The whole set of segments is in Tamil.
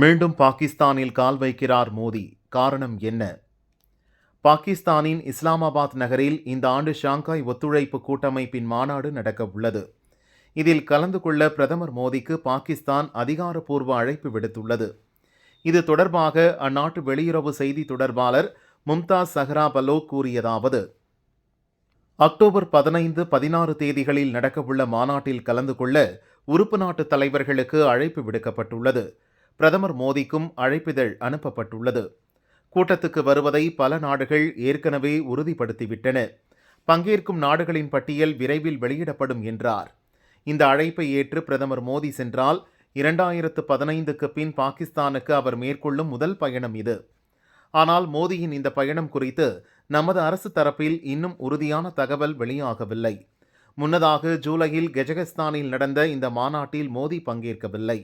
மீண்டும் பாகிஸ்தானில் கால் வைக்கிறார் மோடி. காரணம் என்ன? பாகிஸ்தானின் இஸ்லாமாபாத் நகரில் இந்த ஆண்டு ஷாங்காய் ஒத்துழைப்பு கூட்டமைப்பின் மாநாடு நடக்க உள்ளது. இதில் கலந்து கொள்ள பிரதமர் மோடிக்கு பாகிஸ்தான் அதிகாரப்பூர்வ அழைப்பு விடுத்துள்ளது. இது தொடர்பாக அந்நாட்டு வெளியுறவு செய்தி தொடர்பாளர் மும்தாஸ் சஹரா பலோக் கூறியதாவது அக்டோபர் பதினைந்து பதினாறு தேதிகளில் நடக்கவுள்ள மாநாட்டில் கலந்து கொள்ள உறுப்பு நாட்டு தலைவர்களுக்கு அழைப்பு விடுக்கப்பட்டுள்ளது. பிரதமர் மோடிக்கும் அழைப்பிதழ் அனுப்பப்பட்டுள்ளது. கூட்டத்துக்கு வருவதை பல நாடுகள் ஏற்கனவே உறுதிப்படுத்திவிட்டன. பங்கேற்கும் நாடுகளின் பட்டியல் விரைவில் வெளியிடப்படும் என்றார். இந்த அழைப்பை ஏற்று பிரதமர் மோடி சென்றால் இரண்டாயிரத்து பதினைந்துக்கு பின் பாகிஸ்தானுக்கு அவர் மேற்கொள்ளும் முதல் பயணம் இது. ஆனால் மோடியின் இந்த பயணம் குறித்து நமது அரசு தரப்பில் இன்னும் உறுதியான தகவல் வெளியாகவில்லை. முன்னதாக ஜூலையில் கெஜகஸ்தானில் நடந்த இந்த மாநாட்டில் மோடி பங்கேற்கவில்லை.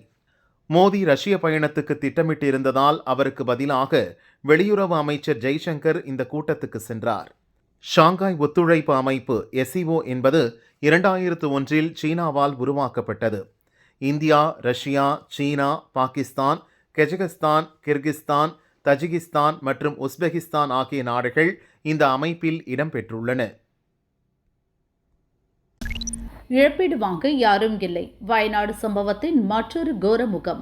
மோடி ரஷ்ய பயணத்துக்கு திட்டமிட்டிருந்ததால் அவருக்கு பதிலாக வெளியுறவு அமைச்சர் ஜெய்சங்கர் இந்த கூட்டத்துக்கு சென்றார். ஷாங்காய் ஒத்துழைப்பு அமைப்பு எஸ்இஓ என்பது இரண்டாயிரத்து ஒன்றில் சீனாவால் உருவாக்கப்பட்டது. India Russia China Pakistan Kazakhstan Kyrgyzstan Tajikistan மற்றும் உஸ்பெகிஸ்தான் ஆகிய நாடுகள் இந்த அமைப்பில் இடம்பெற்றுள்ளன இழப்பீடு வாங்க யாரும் இல்லை. வயநாடு சம்பவத்தின் மற்றொரு கோர முகம்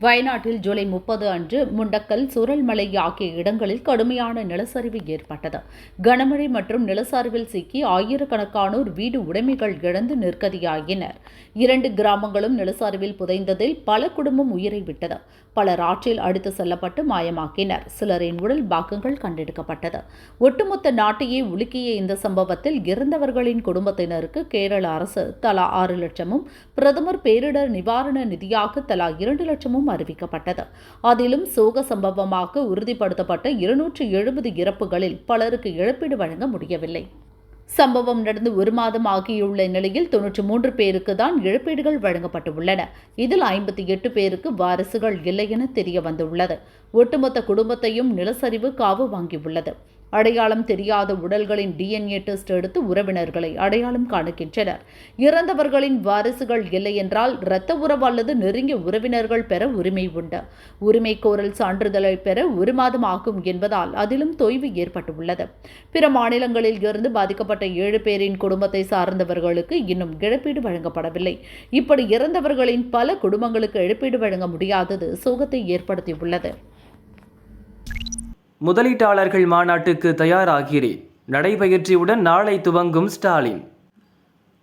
வயநாட்டில் ஜூலை முப்பது அன்று முண்டக்கல் சுரல்மலை ஆகிய இடங்களில் கடுமையான நிலச்சரிவு ஏற்பட்டது. கனமழை மற்றும் நிலச்சரிவில் சிக்கி ஆயிரக்கணக்கானோர் வீடு உடைமைகள் இழந்து நிற்கதியாகினர் இரண்டு கிராமங்களும் நிலச்சரிவில் புதைந்ததில் பல குடும்பம் உயிரை விட்டது. பலர் ஆற்றில் அடித்து செல்லப்பட்டு மாயமாக்கினர். சிலரின் உடல் பாகங்கள் கண்டெடுக்கப்பட்டது. ஒட்டுமொத்த நாட்டையே உலுக்கிய இந்த சம்பவத்தில் இறந்தவர்களின் குடும்பத்தினருக்கு கேரள அரசு தலா ஆறு லட்சமும் பிரதமர் பேரிடர் நிவாரண நிதியாக தலா இரண்டு லட்சமும் அறிவிக்கப்பட்டது. அதிலும் சோக சம்பவமாக உறுதிப்படுத்தப்பட்ட இருநூற்று எழுபது இறப்புகளில் பலருக்கு இழப்பீடு வழங்க முடியவில்லை. சம்பவம் நடந்து ஒரு மாதம் ஆகியுள்ள நிலையில் தொன்னூற்றி மூன்று பேருக்கு தான் இழப்பீடுகள் வழங்கப்பட்டுள்ளன இதில் ஐம்பத்தி எட்டு பேருக்கு வாரிசுகள் இல்லை என தெரிய வந்துள்ளது. ஒட்டுமொத்த குடும்பத்தையும் நிலச்சரிவு காவு வாங்கியுள்ளது. அடையாளம் தெரியாத உடல்களின் டிஎன்ஏ டெஸ்ட் எடுத்து உறவினர்களை அடையாளம் காணுகின்றனர். இறந்தவர்களின் வாரிசுகள் இல்லை என்றால் இரத்த உறவு அல்லது நெருங்கிய உறவினர்கள் பெற உரிமை உண்டு. உரிமை கோரல் சான்றிதழை பெற ஒரு மாதம் ஆகும் என்பதால் அதிலும் தொய்வு ஏற்பட்டுள்ளது. பிற மாநிலங்களில் இருந்து பாதிக்கப்பட்ட ஏழு பேரின் குடும்பத்தை சார்ந்தவர்களுக்கு இன்னும் இழப்பீடு வழங்கப்படவில்லை. இப்படி இறந்தவர்களின் பல குடும்பங்களுக்கு இழப்பீடு வழங்க முடியாதது சோகத்தை ஏற்படுத்தியுள்ளது. முதலீட்டாளர்கள் மாநாட்டுக்கு தயாராகிறேன். நடைபயிற்சியுடன் நாளை துவங்கும் ஸ்டாலின்.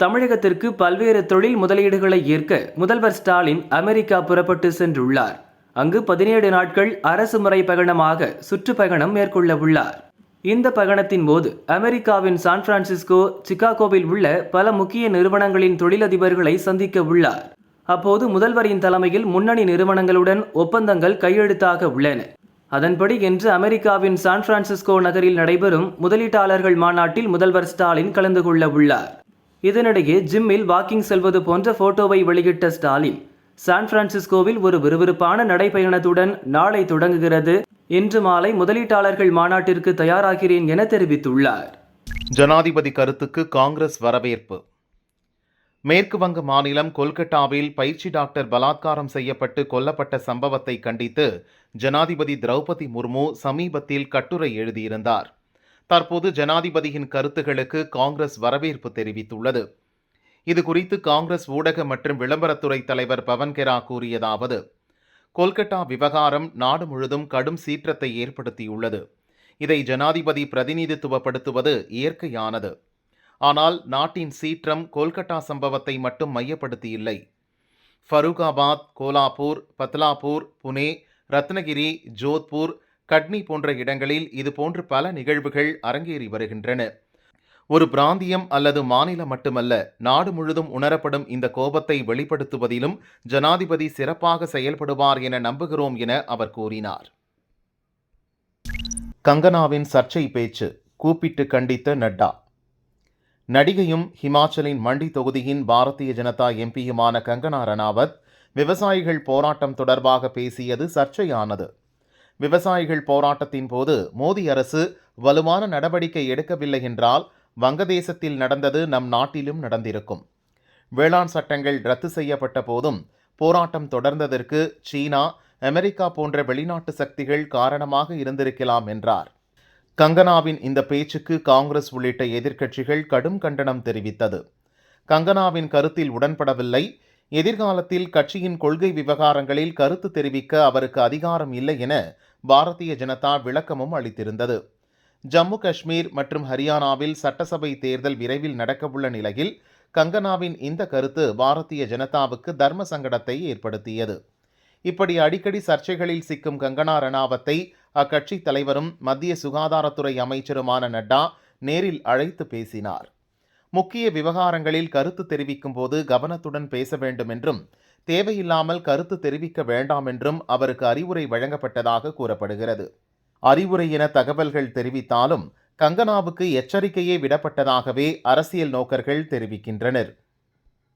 தமிழகத்திற்கு பல்வேறு தொழில் முதலீடுகளை ஏற்க முதல்வர் ஸ்டாலின் அமெரிக்கா புறப்பட்டு சென்றுள்ளார். அங்கு பதினேழு நாட்கள் அரசு முறை பயணமாக சுற்றுப்பயணம் மேற்கொள்ள உள்ளார். இந்த பயணத்தின் போது அமெரிக்காவின் சான் பிரான்சிஸ்கோ சிகாகோவில் உள்ள பல முக்கிய நிறுவனங்களின் தொழிலதிபர்களை சந்திக்க உள்ளார். அப்போது முதல்வரின் தலைமையில் முன்னணி நிறுவனங்களுடன் ஒப்பந்தங்கள் கையெழுத்தாக உள்ளன. அதன்படி இன்று அமெரிக்காவின் சான் பிரான்சிஸ்கோ நகரில் நடைபெறும் முதலீட்டாளர்கள் மாநாட்டில் முதல்வர் ஸ்டாலின் கலந்து கொள்ள உள்ளார். இதனிடையே ஜிம்மில் வாக்கிங் செல்வது போன்ற போட்டோவை வெளியிட்ட ஸ்டாலின் சான் பிரான்சிஸ்கோவில் ஒரு விறுவிறுப்பான நடைபயணத்துடன் நாளை தொடங்குகிறது. இன்று மாலை முதலீட்டாளர்கள் மாநாட்டிற்கு தயாராகிறேன் என தெரிவித்துள்ளார். ஜனாதிபதி கருத்துக்கு காங்கிரஸ் வரவேற்பு. மேற்கு வங்க மாநிலம் கொல்கட்டாவில் பயிற்சி டாக்டர் பலாத்காரம் செய்யப்பட்டு கொல்லப்பட்ட சம்பவத்தை கண்டித்து ஜனாதிபதி திரௌபதி முர்மு சமீபத்தில் கட்டுரை எழுதியிருந்தார். தற்போது ஜனாதிபதியின் கருத்துகளுக்கு காங்கிரஸ் வரவேற்பு தெரிவித்துள்ளது. இது குறித்து காங்கிரஸ் ஊடக மற்றும் விளம்பரத்துறை தலைவர் பவன் கெரா கூறியதாவது கொல்கட்டா விவகாரம் நாடு முழுதும் கடும் சீற்றத்தை ஏற்படுத்தியுள்ளது. இதை ஜனாதிபதி பிரதிநிதித்துவப்படுத்துவது இயற்கையானது. ஆனால் நாட்டின் சீற்றம் கொல்கட்டா சம்பவத்தை மட்டும் மையப்படுத்தியில்லை. இல்லை கோலாப்பூர் பத்லாப்பூர் புனே ரத்னகிரி ஜோத்பூர் கட்னி போன்ற இடங்களில் இதுபோன்று பல நிகழ்வுகள் அரங்கேறி வருகின்றன. ஒரு பிராந்தியம் அல்லது மாநிலம் மட்டுமல்ல நாடு முழுதும் உணரப்படும் இந்த கோபத்தை வெளிப்படுத்துவதிலும் ஜனாதிபதி சிறப்பாக செயல்படுவார் என நம்புகிறோம் என அவர் கூறினார். கங்கனாவின் சர்ச்சை பேச்சு கூப்பிட்டு கண்டித்த நட்டா நடிகையும் ஹிமாச்சலின் மண்டி தொகுதியின் பாரதிய ஜனதா எம்பியுமான கங்கனா ரணாவத் விவசாயிகள் போராட்டம் தொடர்பாக பேசியது சர்ச்சையானது. விவசாயிகள் போராட்டத்தின் போது மோடி அரசு வலுவான நடவடிக்கை எடுக்கவில்லை என்றால் வங்கதேசத்தில் நடந்தது நம் நாட்டிலும் நடந்திருக்கும். வேளாண் சட்டங்கள் ரத்து செய்யப்பட்ட போதும் போராட்டம் தொடர்ந்ததற்கு சீனா அமெரிக்கா போன்ற வெளிநாட்டு சக்திகள் காரணமாக இருந்திருக்கலாம் என்றார். கங்கனாவின் இந்த பேச்சுக்கு காங்கிரஸ் உள்ளிட்ட எதிர்க்கட்சிகள் கடும் கண்டனம் தெரிவித்தது. கங்கனாவின் கருத்தில் உடன்படவில்லை. எதிர்காலத்தில் கட்சியின் கொள்கை விவகாரங்களில் கருத்து தெரிவிக்க அவருக்கு அதிகாரம் இல்லை என பாரதிய ஜனதா விளக்கமும் அளித்திருந்தது. ஜம்மு காஷ்மீர் மற்றும் ஹரியானாவில் சட்டசபை தேர்தல் விரைவில் நடக்கவுள்ள நிலையில் கங்கனாவின் இந்த கருத்து பாரதிய ஜனதாவுக்கு தர்ம சங்கடத்தை ஏற்படுத்தியது. இப்படி அடிக்கடி சர்ச்சைகளில் சிக்கும் கங்கனா ரணாவத்தை அக்கட்சி தலைவரும் மத்திய சுகாதாரத்துறை அமைச்சருமான நட்டா நேரில் அழைத்து பேசினார். முக்கிய விவகாரங்களில் கருத்து தெரிவிக்கும் போது கவனத்துடன் பேச வேண்டும் என்றும் தேவையில்லாமல் கருத்து தெரிவிக்க வேண்டாம் என்றும் அவருக்கு அறிவுரை வழங்கப்பட்டதாக கூறப்படுகிறது. அறிவுரை என தகவல்கள் தெரிவித்தாலும் கங்கனாவுக்கு எச்சரிக்கையே விடப்பட்டதாகவே அரசியல் நோக்கர்கள் தெரிவிக்கின்றனர்.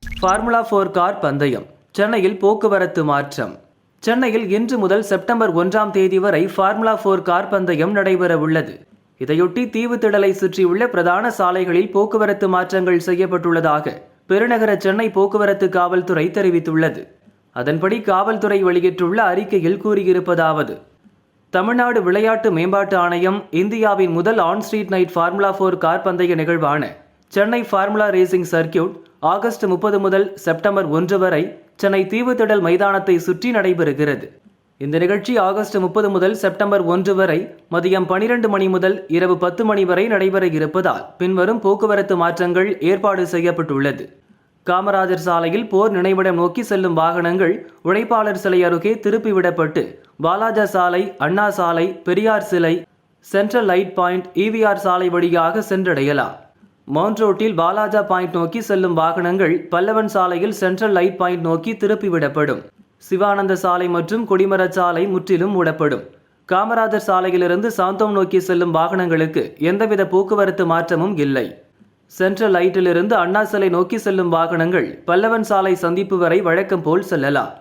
ஃபார்முலா ஃபோர் கார் பந்தயம் சென்னையில் போக்குவரத்து மாற்றம். சென்னையில் இன்று முதல் செப்டம்பர் ஒன்றாம் தேதி வரை ஃபார்முலா ஃபோர் கார் பந்தயம் நடைபெற உள்ளது இதையொட்டி தீவுத்திடலை சுற்றியுள்ள பிரதான சாலைகளில் போக்குவரத்து மாற்றங்கள் செய்யப்பட்டுள்ளதாக பெருநகர சென்னை போக்குவரத்து காவல்துறை தெரிவித்துள்ளது. அதன்படி காவல்துறை வெளியிட்டுள்ள அறிக்கையில் கூறியிருப்பதாவது தமிழ்நாடு விளையாட்டு மேம்பாட்டு ஆணையம் இந்தியாவின் முதல் on street night formula four car பந்தய நிகழ்வான Chennai formula racing circuit August முப்பது முதல் செப்டம்பர் ஒன்று வரை சென்னை தீவுத்திடல் மைதானத்தை சுற்றி நடைபெறுகிறது. இந்த நிகழ்ச்சி ஆகஸ்ட் முப்பது முதல் செப்டம்பர் ஒன்று வரை மதியம் பனிரெண்டு மணி முதல் இரவு பத்து மணி வரை நடைபெற இருப்பதால் பின்வரும் போக்குவரத்து மாற்றங்கள் ஏற்பாடு செய்யப்பட்டுள்ளது. காமராஜர் சாலையில் போர் நினைவிடம் நோக்கி செல்லும் வாகனங்கள் உழைப்பாளர் சிலை அருகே திருப்பிவிடப்பட்டு பாலாஜா சாலை அண்ணா சாலை பெரியார் சிலை சென்ட்ரல் லைட் பாயிண்ட் இவிஆர் சாலை வழியாக சென்றடையலாம். மவுண்ட் ரோட்டில் பாலாஜா பாயிண்ட் நோக்கி செல்லும் வாகனங்கள் பல்லவன் சாலையில் சென்ட்ரல் லைட் பாயிண்ட் நோக்கி திருப்பிவிடப்படும். சிவானந்த சாலை மற்றும் கொடிமர சாலை முற்றிலும் மூடப்படும். காமராஜர் சாலையிலிருந்து சாந்தோம் நோக்கி செல்லும் வாகனங்களுக்கு எந்தவித போக்குவரத்து மாற்றமும் இல்லை. சென்ட்ரல் லைட்டிலிருந்து அண்ணா சிலை நோக்கி செல்லும் வாகனங்கள் பல்லவன் சாலை சந்திப்பு வரை வழக்கம் போல் செல்லலாம்.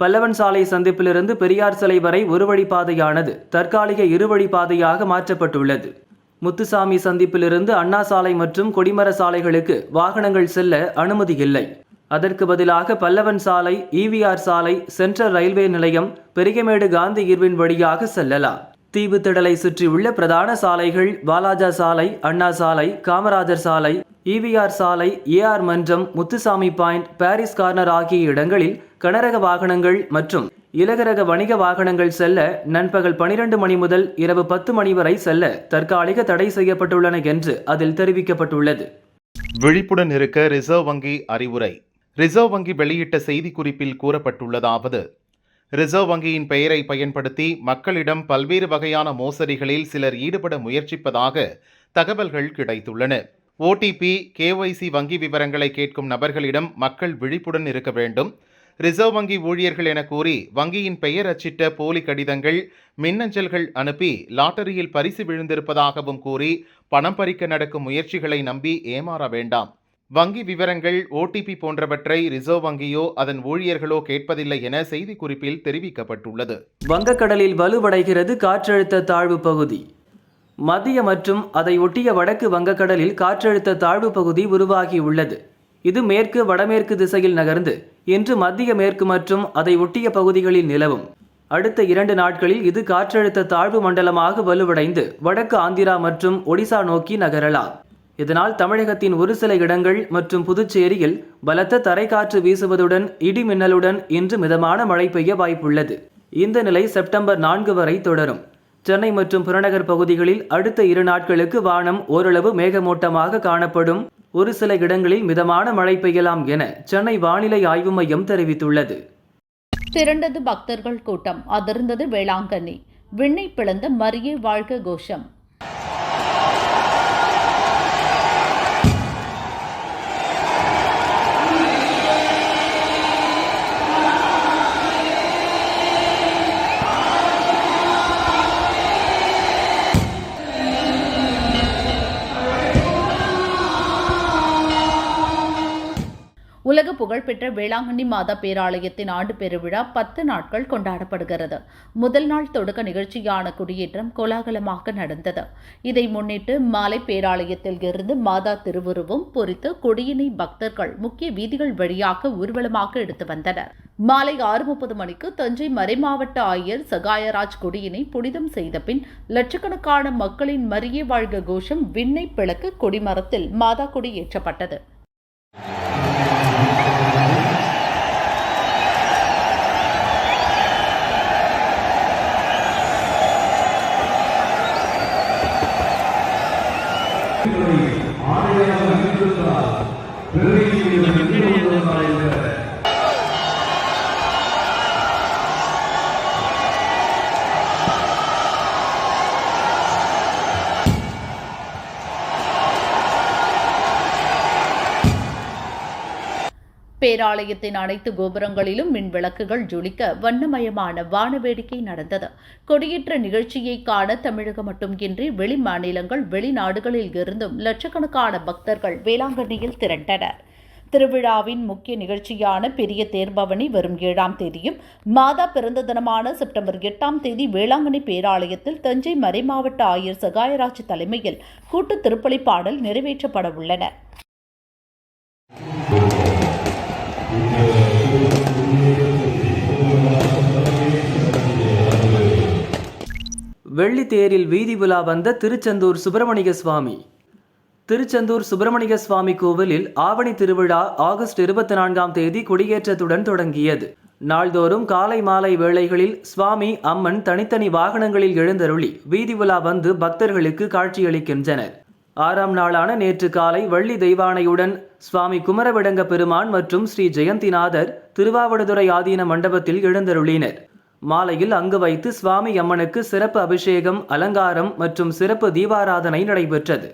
பல்லவன் சாலை சந்திப்பிலிருந்து பெரியார் சிலை வரை ஒரு வழிப்பாதையானது தற்காலிக இருவழி பாதையாக மாற்றப்பட்டுள்ளது. முத்துசாமி சந்திப்பிலிருந்து அண்ணா சாலை மற்றும் கொடிமர சாலைகளுக்கு வாகனங்கள் செல்ல அனுமதி இல்லை. அதற்கு பதிலாக பல்லவன் சாலை ஈவிஆர் சாலை சென்ட்ரல் ரயில்வே நிலையம் பெரியமேடு காந்தி இர்வின் வழியாக செல்லலாம். தீவுத்திடலை சுற்றியுள்ள பிரதான சாலைகள் வாலாஜா சாலை அண்ணா சாலை காமராஜர் சாலை ஈவிஆர் சாலை ஏஆர் மன்றம் முத்துசாமி பாயிண்ட் பாரிஸ் கார்னர் ஆகிய இடங்களில் கனரக வாகனங்கள் மற்றும் இலகரக வணிக வாகனங்கள் செல்ல நண்பகல் பனிரெண்டு மணி முதல் இரவு பத்து மணி வரை செல்ல தற்காலிக தடை செய்யப்பட்டுள்ளன என்று அதில் தெரிவிக்கப்பட்டுள்ளது. விழிப்புடன் இருக்க ரிசர்வ் வங்கி அறிவுரை. ரிசர்வ் வங்கி வெளியிட்ட செய்திக்குறிப்பில் கூறப்பட்டுள்ளதாவது ரிசர்வ் வங்கியின் பெயரை பயன்படுத்தி மக்களிடம் பல்வேறு வகையான மோசடிகளில் சிலர் ஈடுபட முயற்சிப்பதாக தகவல்கள் கிடைத்துள்ளன. ஓடிபி கேஒய்சி வங்கி விவரங்களை கேட்கும் நபர்களிடம் மக்கள் விழிப்புடன் இருக்க வேண்டும். ரிசர்வ் வங்கி ஊழியர்கள் என கூறி வங்கியின் பெயர் அச்சிட்ட போலி கடிதங்கள் மின்னஞ்சல்கள் அனுப்பி லாட்டரியில் பரிசு விழுந்திருப்பதாகவும் கூறி பணம் பறிக்க நடக்கும் முயற்சிகளை நம்பி ஏமாற வேண்டாம். வங்கி விவரங்கள் ஓடிபி போன்றவற்றை ரிசர்வ் வங்கியோ அதன் ஊழியர்களோ கேட்பதில்லை என செய்திக்குறிப்பில் தெரிவிக்கப்பட்டுள்ளது. வங்கக்கடலில் வலுவடைகிறது காற்றழுத்த தாழ்வு பகுதி. மத்திய மற்றும் அதை ஒட்டிய வடக்கு வங்கக்கடலில் காற்றழுத்த தாழ்வு பகுதி உருவாகியுள்ளது. இது மேற்கு வடமேற்கு திசையில் நகர்ந்து இன்று மத்திய மேற்கு மற்றும் அதை ஒட்டிய பகுதிகளில் நிலவும். அடுத்த இரண்டு நாட்களில் இது காற்றழுத்த தாழ்வு மண்டலமாக வலுவடைந்து வடக்கு ஆந்திரா மற்றும் ஒடிசா நோக்கி நகரலாம். இதனால் தமிழகத்தின் ஒரு சில இடங்கள் மற்றும் புதுச்சேரியில் பலத்த தரைக்காற்று வீசுவதுடன் இடி மின்னலுடன் இன்று மிதமான மழை பெய்ய வாய்ப்புள்ளது. இந்த நிலை செப்டம்பர் நான்கு வரை தொடரும். சென்னை மற்றும் புறநகர் பகுதிகளில் அடுத்த இரு நாட்களுக்கு வானம் ஓரளவு மேகமூட்டமாக காணப்படும். ஒரு சில இடங்களில் மிதமான மழை பெய்யலாம் என சென்னை வானிலை ஆய்வு மையம் தெரிவித்துள்ளது. திரண்டது பக்தர்கள் கூட்டம் அதிர்ந்தது வேளாங்கண்ணி. விண்ணை பிளந்த மரியே வாழ்க கோஷம். புகழ்பெற்ற வேளாங்கண்ணி மாதா பேராலயத்தின் ஆண்டு பெருவிழா பத்து நாட்கள் கொண்டாடப்படுகிறது. முதல் நாள் தொடக்க நிகழ்ச்சியான குடியேற்றம் கோலாகலமாக நடந்தது. இதை முன்னிட்டு மாலை பேராலயத்தில் இருந்து மாதா திருவுருவம் பொறித்து கொடியினை பக்தர்கள் முக்கிய வீதிகள் வழியாக ஊர்வலமாக எடுத்து வந்தனர். மாலை ஆறு முப்பது மணிக்கு தஞ்சை மறைமாவட்ட ஆயர் சகாயராஜ் கொடியினை புனிதம் செய்த பின் லட்சக்கணக்கான மக்களின் மரிய வாழ்க கோஷம் விண்ணை பிளக்க கொடிமரத்தில் மாதா கொடி ஏற்றப்பட்டது. பேராலயத்தின் அனைத்து கோபுரங்களிலும் மின் விளக்குகள் ஜொலிக்க வண்ணமயமான வான வேடிக்கை நடந்தது. கொடியேற்ற நிகழ்ச்சியை காண தமிழகம் மட்டுமின்றி வெளி மாநிலங்கள் வெளிநாடுகளில் இருந்தும் லட்சக்கணக்கான பக்தர்கள் வேளாங்கண்ணியில் திரண்டனர். திருவிழாவின் முக்கிய நிகழ்ச்சியான பெரிய தேர்பவனி வரும் ஏழாம் தேதியும் மாதா பிறந்த தினமான செப்டம்பர் எட்டாம் தேதி வேளாங்கண்ணி பேராலயத்தில் தஞ்சை மறைமாவட்ட ஆயர் சகாயராஜ் தலைமையில் கூட்டு திருப்பலி பாடல் நிறைவேற்றப்பட உள்ளன. வெள்ளி தேரில் வீதி விழா வந்த திருச்செந்தூர் சுப்பிரமணிய சுவாமி. திருச்செந்தூர் சுப்பிரமணிய சுவாமி கோவிலில் ஆவணி திருவிழா ஆகஸ்ட் இருபத்தி நான்காம் தேதி கொடியேற்றத்துடன் தொடங்கியது. நாள்தோறும் காலை மாலை வேளைகளில் சுவாமி அம்மன் தனித்தனி வாகனங்களில் எழுந்தருளி வீதி உலா வந்து பக்தர்களுக்கு காட்சியளிக்கின்றனர். ஆறாம் நாளான நேற்று காலை வள்ளி தெய்வானையுடன் சுவாமி குமரவிடங்க பெருமான் மற்றும் ஸ்ரீ ஜெயந்திநாதர் திருவாவடுதுறை ஆதீன மண்டபத்தில் எழுந்தருளினர். மாலையில் அங்கு வைத்து சுவாமி அம்மனுக்கு சிறப்பு அபிஷேகம் அலங்காரம் மற்றும் சிறப்பு தீபாராதனை நடைபெற்றது.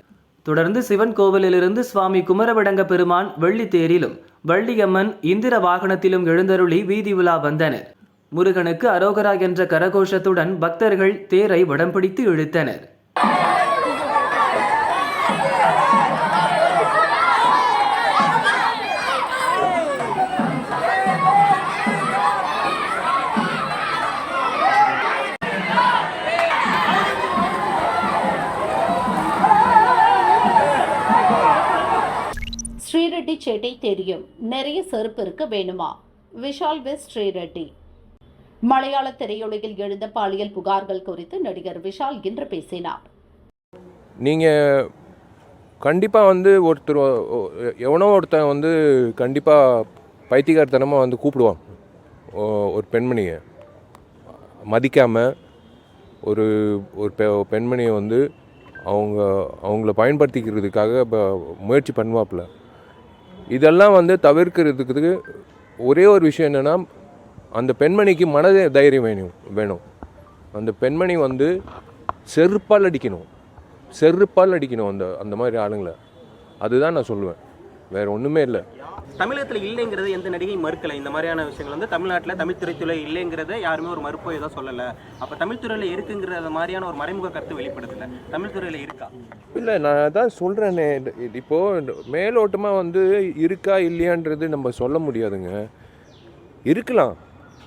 தொடர்ந்து சிவன் கோவிலிலிருந்து சுவாமி குமரவிடங்க பெருமான் வெள்ளி தேரிலும் வள்ளியம்மன் இந்திர வாகனத்திலும் எழுந்தருளி வீதி உலா வந்தனர். முருகனுக்கு அரோகரா என்ற கரகோஷத்துடன் பக்தர்கள் தேரை வடம் பிடித்து இழுத்தனர். ஸ்ரீரெட்டி தெரியும். நிறைய செருப்பு இருக்க வேணுமா? விஷால் வெஸ் ஸ்ரீரெட்டி. மலையாள திரையுலகில் எழுந்த பாலியல் புகார்கள் குறித்து நடிகர் விஷால் இன்று பேசினார். நீங்கள் கண்டிப்பாக வந்து ஒருத்தர் எவனோ ஒருத்தன் வந்து கண்டிப்பாக பைத்தியக்காரத்தனமாக வந்து கூப்பிடுவான். ஒரு பெண்மணியை. மதிக்காமல் ஒரு ஒரு பெ பெண்மணியை வந்து அவங்க அவங்கள பயன்படுத்திக்கிறதுக்காக இப்போ முயற்சி பண்ணுவாப்பில்ல இதெல்லாம் வந்து தவிர்க்கிறதுக்கு ஒரே ஒரு விஷயம் என்னென்னா அந்த பெண்மணிக்கு மன தைரியம் வேணும் வேணும். அந்த பெண்மணி வந்து செருப்பால் அடிக்கணும். செருப்பால் அடிக்கணும் அந்த அந்த மாதிரி ஆளுங்களை. அதுதான் நான் சொல்லுவேன். வேற ஒன்றுமே இல்லை. தமிழகத்தில் இல்லைங்கிறது எந்த நடிகை மறுக்கலை. இந்த மாதிரியான விஷயங்கள் வந்து தமிழ்நாட்டில் தமிழ் திரைத்துறை இல்லைங்கிறத யாருமே ஒரு மறுப்போ ஏதோ சொல்லலை. அப்போ தமிழ் துறையில் இருக்குங்கிற மாதிரியான ஒரு மறைமுக கருத்து வெளிப்படுத்தல. தமிழ் துறையில் இருக்கா? இல்லை நான் அதான் சொல்கிறேனே இப்போது மேலோட்டமாக வந்து இருக்கா இல்லையான்றது நம்ம சொல்ல முடியாதுங்க. இருக்கலாம்.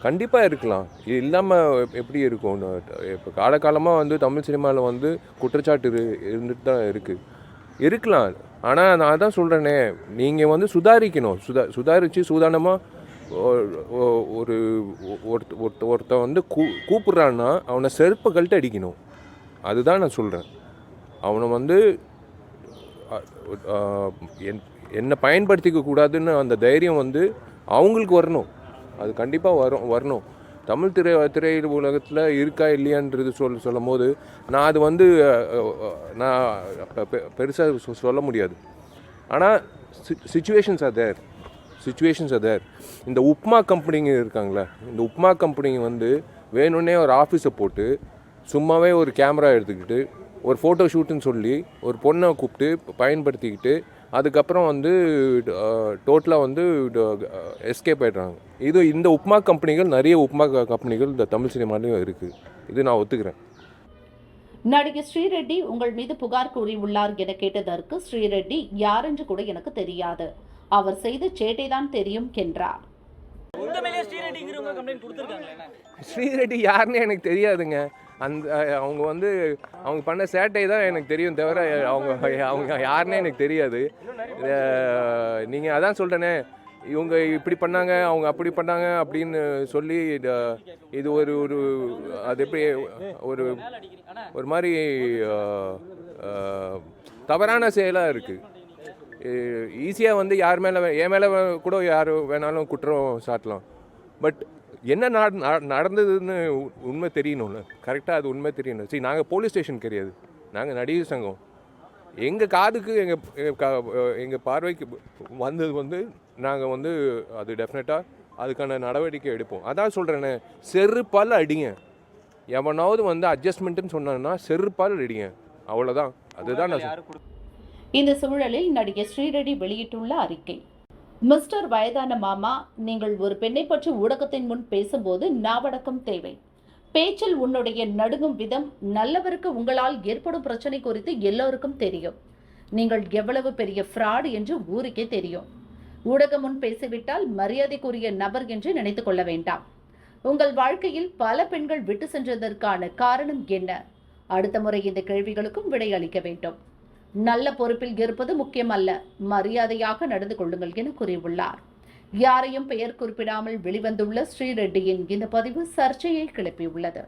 கண்டிப்பாக இருக்கலாம். இது இல்லாமல் எப்படி இருக்கும்? இப்போ காலகாலமாக வந்து தமிழ் சினிமாவில் வந்து குற்றச்சாட்டு இரு இருந்துட்டு தான் இருக்குது இருக்கலாம். ஆனால் நான் அதான் சொல்கிறேனே நீங்கள் வந்து சுதாரிக்கணும். சுதா சுதாரித்து சூதானமாக ஒரு ஒருத்த ஒருத்த ஒருத்தன் வந்து கூ கூப்பிட்றான்னா அவனை செருப்பை கழட்டு அடிக்கணும். அதுதான் நான் சொல்கிறேன் அவனை வந்து என் என்னை பயன்படுத்திக்க கூடாதுன்னு அந்த தைரியம் வந்து அவங்களுக்கு வரணும். அது கண்டிப்பாக வரும் வரணும். தமிழ் திரை திரை உலகத்தில் இருக்கா இல்லையான்றது சொல் சொல்லும் போது நான் அது வந்து நான் பெருசாக சொல்ல முடியாது. ஆனால் situations are there situations are there இந்த உப்மா கம்பெனிங்க இருக்காங்களே இந்த உப்மா கம்பெனிங்க வந்து வேணும்னே ஒரு ஆஃபீஸை போட்டு சும்மாவே ஒரு கேமரா எடுத்துக்கிட்டு ஒரு ஃபோட்டோ ஷூட்டுன்னு சொல்லி ஒரு பொண்ணை கூப்பிட்டு பயன்படுத்திக்கிட்டு அதுக்கப்புறம் வந்து டோட்டலாக வந்து எஸ்கேப் ஆயிடுறாங்க. இது இந்த உப்மா கம்பெனிகள் நிறைய உப்மா க- கம்பெனிகள் இந்த தமிழ் சினிமாலையும் இருக்குது இது நான் ஒத்துக்கிறேன். நடிகர் ஸ்ரீரெட்டி உங்கள் மீது புகார் கூறியுள்ளார் என கேட்டதற்கு ஸ்ரீரெட்டி யாரென்று கூட எனக்கு தெரியாது. அவர் செய்த சேட்டைதான் தெரியும் என்றார். ஸ்ரீரெட்டி யாருன்னு எனக்கு தெரியாதுங்க. அந்த அவங்க வந்து அவங்க பண்ண சேட்டை தான் எனக்கு தெரியும் தவிர அவங்க அவங்க யாருன்னே எனக்கு தெரியாது. நீங்கள் அதான் சொல்கிறேனே இவங்க இப்படி பண்ணாங்க அவங்க அப்படி பண்ணாங்க அப்படின்னு சொல்லி இது ஒரு ஒரு அது எப்படி ஒரு ஒரு மாதிரி தவறான செயலாக இருக்குது ஈஸியாக வந்து யார் மேலே என் மேலே கூட யார் வேணாலும் குற்றம் சாட்டலாம். பட் என்ன நட- நட- நடந்ததுன்னு உண்மை தெரியணும்ல. கரெக்டாக அது உண்மை தெரியணும் சரி நாங்கள் போலீஸ் ஸ்டேஷன் கிடையாது. நாங்கள் நடிகர் சங்கம். எங்கள் காதுக்கு எங்கள் எங்கள் பார்வைக்கு வந்தது வந்து நாங்கள் வந்து அது டெஃபினட்டாக அதுக்கான நடவடிக்கை எடுப்போம். அதான் சொல்கிறேனே செருப்பால் அடிங்க. எவனாவது வந்து அட்ஜஸ்ட்மெண்ட்டுன்னு சொன்னான்னா செருப்பால் அடிங்க. அவ்வளோதான் அதுதான் நான் இந்த சூழலில் நடிகை ஸ்ரீரெட்டி வெளியிட்டுள்ள அறிக்கை. மிஸ்டர் வயதான மாமா நீங்கள் ஒரு பெண்ணை பற்றி ஊடகத்தின் முன் பேசும்போது நாவடக்கம் தேவை. பேச்சில் உன்னுடைய நடுங்கும் விதம் நல்லவருக்கு உங்களால் ஏற்படும் பிரச்சனை குறித்து எல்லோருக்கும் தெரியும். நீங்கள் எவ்வளவு பெரிய ஃப்ராடு என்று ஊருக்கே தெரியும். ஊடகம் முன் பேசிவிட்டால் மரியாதைக்குரிய நபர் என்று நினைத்து கொள்ள வேண்டாம். உங்கள் வாழ்க்கையில் பல பெண்கள் விட்டு சென்றதற்கான காரணம் என்ன? அடுத்த முறை இந்த கேள்விகளுக்கும் விடை அளிக்க வேண்டும். நல்ல பொறுப்பில் இருப்பது முக்கியமல்ல. மரியாதையாக நடந்து கொள்ளுங்கள் என கூறியுள்ளார். யாரையும் பெயர் குறிப்பிடாமல் வெளிவந்துள்ள ஸ்ரீரெட்டியின் இந்த பதிவு சர்ச்சையை கிளப்பியுள்ளது.